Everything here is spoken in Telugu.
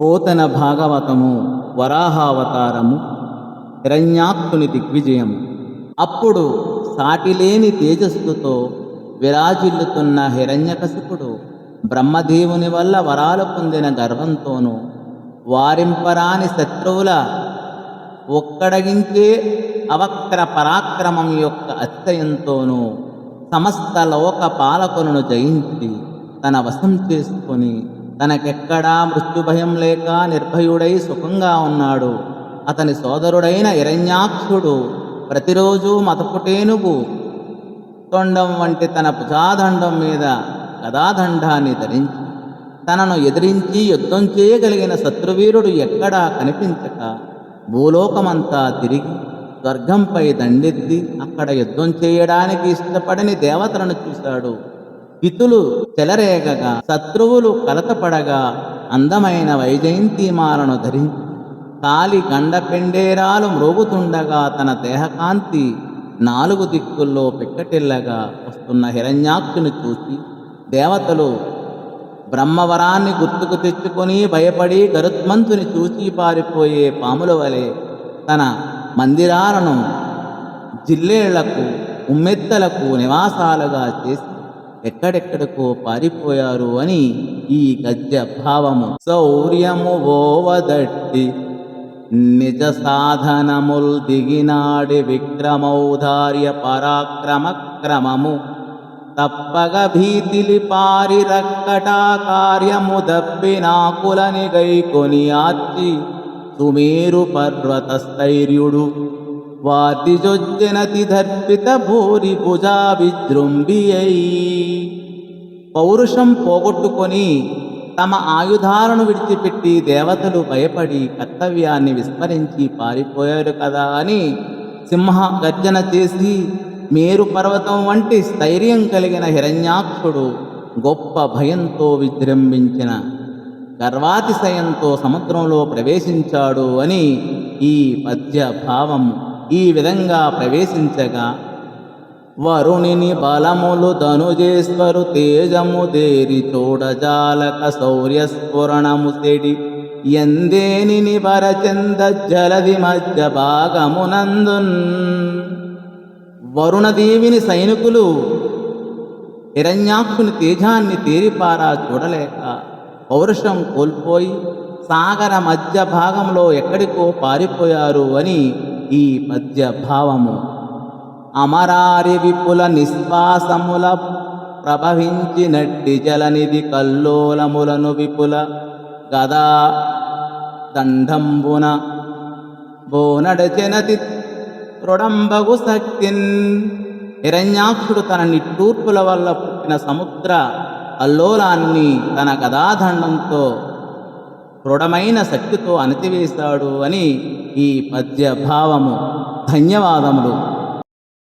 పోతన భాగవతము వరాహావతారము హిరణ్యాక్తుని దిగ్విజయము. అప్పుడు సాటిలేని తేజస్సుతో విరాజిల్లుతున్న హిరణ్యకశిపుడు బ్రహ్మదేవుని వల్ల వరాలు పొందిన గర్వంతోనూ వారింపరాని శత్రువుల ఒక్కడగించే అవక్ర పరాక్రమం యొక్క అత్యయంతోనూ సమస్త లోక పాలకులను జయించి తన వశం చేసుకొని తనకెక్కడా మృత్యుభయం లేక నిర్భయుడై సుఖంగా ఉన్నాడు. అతని సోదరుడైన ఇరణ్యాక్షుడు ప్రతిరోజు మతపుటేనుగు తొండం వంటి తన భుజాదండం మీద గదాదండాన్ని ధరించి తనను ఎదిరించి యుద్ధం చేయగలిగిన శత్రువీరుడు ఎక్కడా కనిపించక భూలోకమంతా తిరిగి స్వర్గంపై దండెత్తి అక్కడ యుద్ధం చేయడానికి ఇష్టపడని దేవతలను చూశాడు. పితులు చెలరేగగా శత్రువులు కలతపడగా అందమైన వైజయంతిమాలను ధరించి కాలి గండపెండేరాలు మ్రోగుతుండగా తన దేహకాంతి నాలుగు దిక్కుల్లో పిక్కటిల్లగా వస్తున్న హిరణ్యాక్షుని చూసి దేవతలు బ్రహ్మవరాన్ని గుర్తుకు తెచ్చుకొని భయపడి గరుత్మంతుని చూసి పారిపోయే పాముల వలె తన మందిరాలను జిల్లేళ్ళకు ఉమ్మెత్తలకు నివాసాలుగా చేసి ఎక్కడెక్కడికో పారిపోయారు అని ఈ గద్య భావము. శౌర్యము ఓవదట్టి నిజ సాధనముల్ దిగినాడి విక్రమౌదార్య పరాక్రమ క్రమము. తప్పగ భీతిలి పారి రక్కటా కార్యము దప్పినాకులని గైకొని ఆర్చి సుమేరు పర్వత స్థైర్యుడు వార్తిజొజ్జనతి దర్పిత భూరి భుజా విజృంభి పౌరుషం పోగొట్టుకొని తమ ఆయుధాలను విడిచిపెట్టి దేవతలు భయపడి కర్తవ్యాన్ని విస్మరించి పారిపోయారు కదా అని సింహ గర్జన చేసి మేరు పర్వతం వంటి స్థైర్యం కలిగిన హిరణ్యాక్షుడు గొప్ప భయంతో విజృంభించిన గర్వాతిశయంతో సముద్రంలో ప్రవేశించాడు అని ఈ పద్య భావము ఈ విధంగా ప్రవేశించగా వరుణిని బలములు ధనుజేశ్వరు తేజము దేరి చూడజాలక శౌర్య స్ఫురణము సెడి. ఎందేని పరచంద జలది మధ్య భాగమునందున్. వరుణదేవిని సైనికులు హిరణ్యాక్షుని తేజాన్ని తేరిపారా చూడలేక పౌరుషం కోల్పోయి సాగర మధ్య భాగంలో ఎక్కడికో పారిపోయారు అని ఈ పద్య భావము. అమరారి విపుల నిశ్వాసముల ప్రభవించినట్టి జలనిధి కల్లోలములను విపుల గదా దండంబున బోనడచెనతి తృడంబగు శక్తిన్. హిరణ్యాక్షుడు తన నిట్టూర్పుల వల్ల పుట్టిన సముద్ర అల్లోలాన్ని తన గదాదండంతో దృఢమైన శక్తితో అణిచివేశాడు అని ఈ పద్యభావము. ధన్యవాదములు.